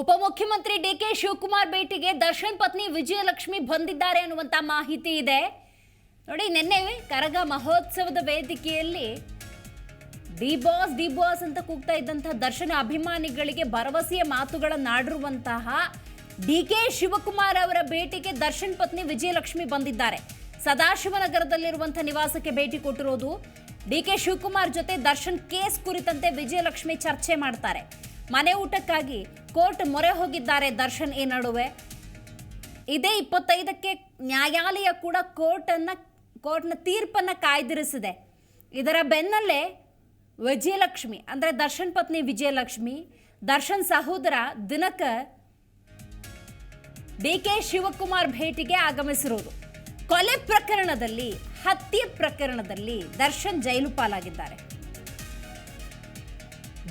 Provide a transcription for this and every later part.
ಉಪಮುಖ್ಯಮಂತ್ರಿ D K Shivakumar ಭೇಟಿಗೆ ದರ್ಶನ್ ಪತ್ನಿ ವಿಜಯಲಕ್ಷ್ಮಿ ಬಂದಿದ್ದಾರೆ ಅನ್ನುವಂತ ಮಾಹಿತಿ ಇದೆ. ನೋಡಿ, ನಿನ್ನೆ ಕರಗ ಮಹೋತ್ಸವದ ವೇದಿಕೆಯಲ್ಲಿ ಡಿ ಬಾಸ್ ಡಿ ಬಾಸ್ ಅಂತ ಕೂಗ್ತಾ ಇದ್ದಂತಹ ದರ್ಶನ ಅಭಿಮಾನಿಗಳಿಗೆ ಭರವಸೆಯ ಮಾತುಗಳನ್ನಾಡಿರುವಂತಹ ಡಿ ಕೆ ಶಿವಕುಮಾರ್ ಅವರ ಭೇಟಿಗೆ ದರ್ಶನ್ ಪತ್ನಿ ವಿಜಯಲಕ್ಷ್ಮಿ ಬಂದಿದ್ದಾರೆ. ಸದಾಶಿವನಗರದಲ್ಲಿರುವಂತಹ ನಿವಾಸಕ್ಕೆ ಭೇಟಿ ಕೊಟ್ಟಿರೋದು ಡಿ ಕೆ ಶಿವಕುಮಾರ್ ಜೊತೆ ದರ್ಶನ್ ಕೇಸ್ ಕುರಿತಂತೆ ವಿಜಯಲಕ್ಷ್ಮಿ ಚರ್ಚೆ ಮಾಡ್ತಾರೆ. ಮನೆ ಊಟಕ್ಕಾಗಿ ಕೋರ್ಟ್ ಮೊರೆ ಹೋಗಿದ್ದಾರೆ ದರ್ಶನ್, ಈ ನಡುವೆ. ಇದೇ ಇಪ್ಪತ್ತೈದಕ್ಕೆ ನ್ಯಾಯಾಲಯ ಕೂಡ ಕೋರ್ಟನ್ನು, ಕೋರ್ಟ್ನ ತೀರ್ಪನ್ನು ಕಾಯ್ದಿರಿಸಿದೆ. ಇದರ ಬೆನ್ನಲ್ಲೇ ವಿಜಯಲಕ್ಷ್ಮಿ, ಅಂದರೆ ದರ್ಶನ್ ಪತ್ನಿ ವಿಜಯಲಕ್ಷ್ಮಿ, ದರ್ಶನ್ ಸಹೋದರ ದಿನಕರ್ ಡಿ ಕೆ ಶಿವಕುಮಾರ್ ಭೇಟಿಗೆ ಆಗಮಿಸಿರುವುದು ಕೊಲೆ ಪ್ರಕರಣದಲ್ಲಿ, ಹತ್ಯೆ ಪ್ರಕರಣದಲ್ಲಿ ದರ್ಶನ್ ಜೈಲು ಪಾಲಾಗಿದ್ದಾರೆ.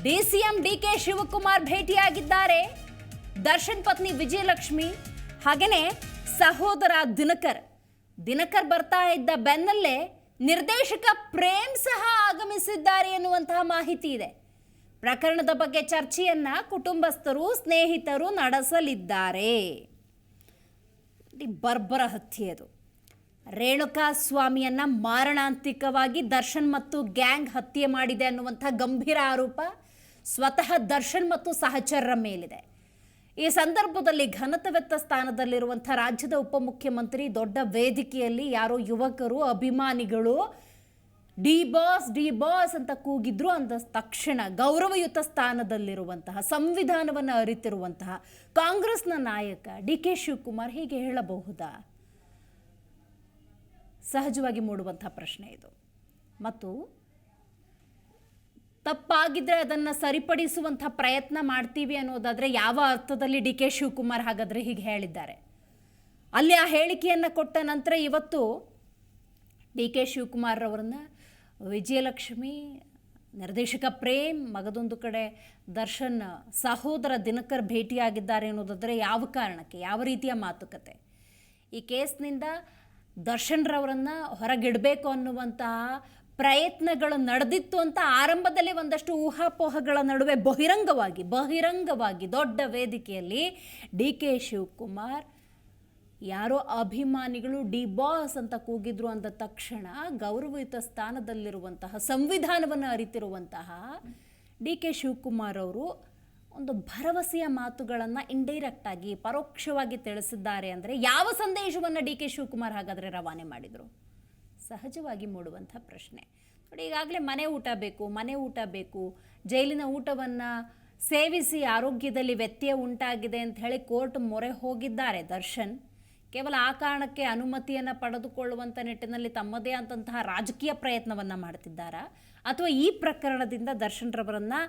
ಡಿಸಿಎಂ ಡಿ ಕೆ ಶಿವಕುಮಾರ್ ಭೇಟಿಯಾಗಿದ್ದಾರೆ. ದರ್ಶನ್ ಪತ್ನಿ ವಿಜಯಲಕ್ಷ್ಮಿ ಹಾಗೆಯೇ ಸಹೋದರ ದಿನಕರ್. ದಿನಕರ್ ಬರ್ತಾ ಇದ್ದ ಬೆನ್ನಲ್ಲೇ ನಿರ್ದೇಶಕ ಪ್ರೇಮ್ ಸಹ ಆಗಮಿಸಿದ್ದಾರೆ ಎನ್ನುವಂತಹ ಮಾಹಿತಿ ಇದೆ. ಪ್ರಕರಣದ ಬಗ್ಗೆ ಚರ್ಚೆಯನ್ನ ಕುಟುಂಬಸ್ಥರು, ಸ್ನೇಹಿತರು ನಡೆಸಲಿದ್ದಾರೆ. ಬರ್ಬರ ಹತ್ಯೆ ಅದು. ರೇಣುಕಾ ಸ್ವಾಮಿಯನ್ನ ಮಾರಣಾಂತಿಕವಾಗಿ ದರ್ಶನ್ ಮತ್ತು ಗ್ಯಾಂಗ್ ಹತ್ಯೆ ಮಾಡಿದೆ ಅನ್ನುವಂಥ ಗಂಭೀರ ಆರೋಪ ಸ್ವತಃ ದರ್ಶನ್ ಮತ್ತು ಸಹಚರರ ಮೇಲಿದೆ. ಈ ಸಂದರ್ಭದಲ್ಲಿ ಘನತವೆತ್ತ ಸ್ಥಾನದಲ್ಲಿರುವಂಥ ರಾಜ್ಯದ ಉಪಮುಖ್ಯಮಂತ್ರಿ, ದೊಡ್ಡ ವೇದಿಕೆಯಲ್ಲಿ ಯಾರೋ ಯುವಕರು, ಅಭಿಮಾನಿಗಳು, ಡಿ ಬಾಸ್ ಡಿ ಬಾಸ್ ಅಂತ ಕೂಗಿದ್ರು ಅಂದ ತಕ್ಷಣ ಗೌರವಯುತ ಸ್ಥಾನದಲ್ಲಿರುವಂತಹ, ಸಂವಿಧಾನವನ್ನು ಅರಿತಿರುವಂತಹ ಕಾಂಗ್ರೆಸ್ನ ನಾಯಕ ಡಿ ಕೆ ಶಿವಕುಮಾರ್ ಹೀಗೆ ಹೇಳಬಹುದಾ? ಸಹಜವಾಗಿ ಮೂಡುವಂಥ ಪ್ರಶ್ನೆ ಇದು. ಮತ್ತು ತಪ್ಪಾಗಿದ್ರೆ ಅದನ್ನು ಸರಿಪಡಿಸುವಂಥ ಪ್ರಯತ್ನ ಮಾಡ್ತೀವಿ ಅನ್ನೋದಾದರೆ ಯಾವ ಅರ್ಥದಲ್ಲಿ ಡಿ ಕೆ ಶಿವಕುಮಾರ್ ಹಾಗಾದರೆ ಹೀಗೆ ಹೇಳಿದ್ದಾರೆ. ಅಲ್ಲಿ ಆ ಹೇಳಿಕೆಯನ್ನು ಕೊಟ್ಟ ನಂತರ ಇವತ್ತು ಡಿ ಕೆ ಶಿವಕುಮಾರ್ ಅವ್ರನ್ನ ವಿಜಯಲಕ್ಷ್ಮಿ, ನಿರ್ದೇಶಕ ಪ್ರೇಮ್, ಮಗದೊಂದು ಕಡೆ ದರ್ಶನ್, ಸಹೋದರ ದಿನಕರ್ ಭೇಟಿಯಾಗಿದ್ದಾರೆ ಅನ್ನೋದಾದರೆ ಯಾವ ಕಾರಣಕ್ಕೆ, ಯಾವ ರೀತಿಯ ಮಾತುಕತೆ? ಈ ಕೇಸ್ನಿಂದ ದರ್ಶನ್ರವರನ್ನು ಹೊರಗಿಡಬೇಕು ಅನ್ನುವಂತಹ ಪ್ರಯತ್ನಗಳು ನಡೆದಿತ್ತು ಅಂತ ಆರಂಭದಲ್ಲಿ ಒಂದಷ್ಟು ಊಹಾಪೋಹಗಳ ನಡುವೆ ಬಹಿರಂಗವಾಗಿ ಬಹಿರಂಗವಾಗಿ ದೊಡ್ಡ ವೇದಿಕೆಯಲ್ಲಿ ಡಿ ಕೆ ಶಿವಕುಮಾರ್, ಯಾರೋ ಅಭಿಮಾನಿಗಳು ಡಿ ಬಾಸ್ ಅಂತ ಕೂಗಿದ್ರು ಅಂದ ತಕ್ಷಣ ಗೌರವಯುತ ಸ್ಥಾನದಲ್ಲಿರುವಂತಹ, ಸಂವಿಧಾನವನ್ನು ಅರಿತಿರುವಂತಹ ಡಿ ಕೆ ಶಿವಕುಮಾರ್ ಅವರು ಒಂದು ಭರವಸೆಯ ಮಾತುಗಳನ್ನು ಇಂಡೈರೆಕ್ಟ್ ಆಗಿ ಪರೋಕ್ಷವಾಗಿ ತಿಳಿಸಿದ್ದಾರೆ ಅಂದರೆ ಯಾವ ಸಂದೇಶವನ್ನು ಡಿ ಕೆ ಶಿವಕುಮಾರ್ ಹಾಗಾದರೆ ರವಾನೆ ಮಾಡಿದರು? ಸಹಜವಾಗಿ ಮೂಡುವಂಥ ಪ್ರಶ್ನೆ. ನೋಡಿ, ಈಗಾಗಲೇ ಮನೆ ಊಟ ಬೇಕು, ಮನೆ ಊಟ ಬೇಕು, ಜೈಲಿನ ಊಟವನ್ನು ಸೇವಿಸಿ ಆರೋಗ್ಯದಲ್ಲಿ ವ್ಯತ್ಯಯ ಉಂಟಾಗಿದೆ ಅಂತ ಹೇಳಿ ಕೋರ್ಟ್ ಮೊರೆ ಹೋಗಿದ್ದಾರೆ ದರ್ಶನ್. ಕೇವಲ ಆ ಕಾರಣಕ್ಕೆ ಅನುಮತಿಯನ್ನು ಪಡೆದುಕೊಳ್ಳುವಂಥ ನಿಟ್ಟಿನಲ್ಲಿ ತಮ್ಮದೇ ಆದಂತಹ ರಾಜಕೀಯ ಪ್ರಯತ್ನವನ್ನು ಮಾಡ್ತಿದ್ದಾರಾ? ಅಥವಾ ಈ ಪ್ರಕರಣದಿಂದ ದರ್ಶನ್ರವರನ್ನು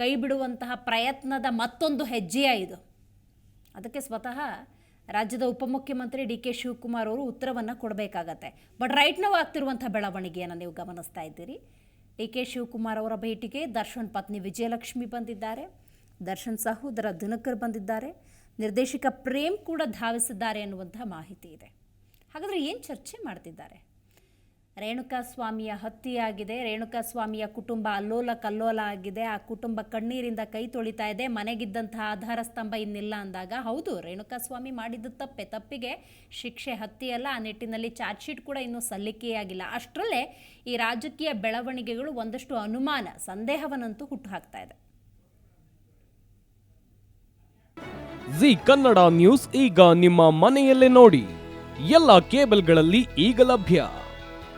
ಕೈ ಬಿಡುವಂತಹ ಪ್ರಯತ್ನದ ಮತ್ತೊಂದು ಹೆಜ್ಜೆಯ ಇದು? ಅದಕ್ಕೆ ಸ್ವತಃ ರಾಜ್ಯದ ಉಪಮುಖ್ಯಮಂತ್ರಿ ಡಿ ಕೆ ಶಿವಕುಮಾರ್ ಅವರು ಉತ್ತರವನ್ನು ಕೊಡಬೇಕಾಗತ್ತೆ. ಬಟ್ ರೈಟ್ ನಾವು ಆಗ್ತಿರುವಂಥ ಬೆಳವಣಿಗೆಯನ್ನು ನೀವು ಗಮನಿಸ್ತಾ ಇದ್ದೀರಿ. ಡಿ ಕೆ ಶಿವಕುಮಾರ್ ಅವರ ಭೇಟಿಗೆ ದರ್ಶನ್ ಪತ್ನಿ ವಿಜಯಲಕ್ಷ್ಮಿ ಬಂದಿದ್ದಾರೆ. ದರ್ಶನ್ ಸಹೋದರ ದಿನಕರ್ ಬಂದಿದ್ದಾರೆ. ನಿರ್ದೇಶಕ ಪ್ರೇಮ್ ಕೂಡ ಧಾವಿಸಿದ್ದಾರೆ ಅನ್ನುವಂಥ ಮಾಹಿತಿ ಇದೆ. ಹಾಗಾದರೆ ಏನು ಚರ್ಚೆ ಮಾಡ್ತಿದ್ದಾರೆ? ರೇಣುಕಾ ಸ್ವಾಮಿಯ ಹತ್ಯೆಯಾಗಿದೆ. ರೇಣುಕಾ ಸ್ವಾಮಿಯ ಕುಟುಂಬ ಅಲ್ಲೋಲ ಕಲ್ಲೋಲ ಆಗಿದೆ. ಆ ಕುಟುಂಬ ಕಣ್ಣೀರಿಂದ ಕೈ ತೊಳಿತಾ ಇದೆ. ಮನೆಗಿದ್ದಂತಹ ಆಧಾರ ಸ್ತಂಭ ಇನ್ನಿಲ್ಲ ಅಂದಾಗ, ಹೌದು ರೇಣುಕಾ ಸ್ವಾಮಿ ಮಾಡಿದ್ದು ತಪ್ಪೆ. ತಪ್ಪಿಗೆ ಶಿಕ್ಷೆ ಹತ್ತಿಯಲ್ಲ ಆ ನಿಟ್ಟಿನಲ್ಲಿ ಚಾರ್ಜ್ ಶೀಟ್ ಕೂಡ ಇನ್ನೂ ಸಲ್ಲಿಕೆಯಾಗಿಲ್ಲ ಅಷ್ಟರಲ್ಲೇ ಈ ರಾಜಕೀಯ ಬೆಳವಣಿಗೆಗಳು ಒಂದಷ್ಟು ಅನುಮಾನ, ಸಂದೇಹವನ್ನಂತೂ ಹುಟ್ಟುಹಾಕ್ತಾ ಇದೆ. ಜಿ ಕನ್ನಡ ನ್ಯೂಸ್ ಈಗ ನಿಮ್ಮ ಮನೆಯಲ್ಲೇ ನೋಡಿ. ಎಲ್ಲ ಕೇಬಲ್ಗಳಲ್ಲಿ ಈಗ ಲಭ್ಯ.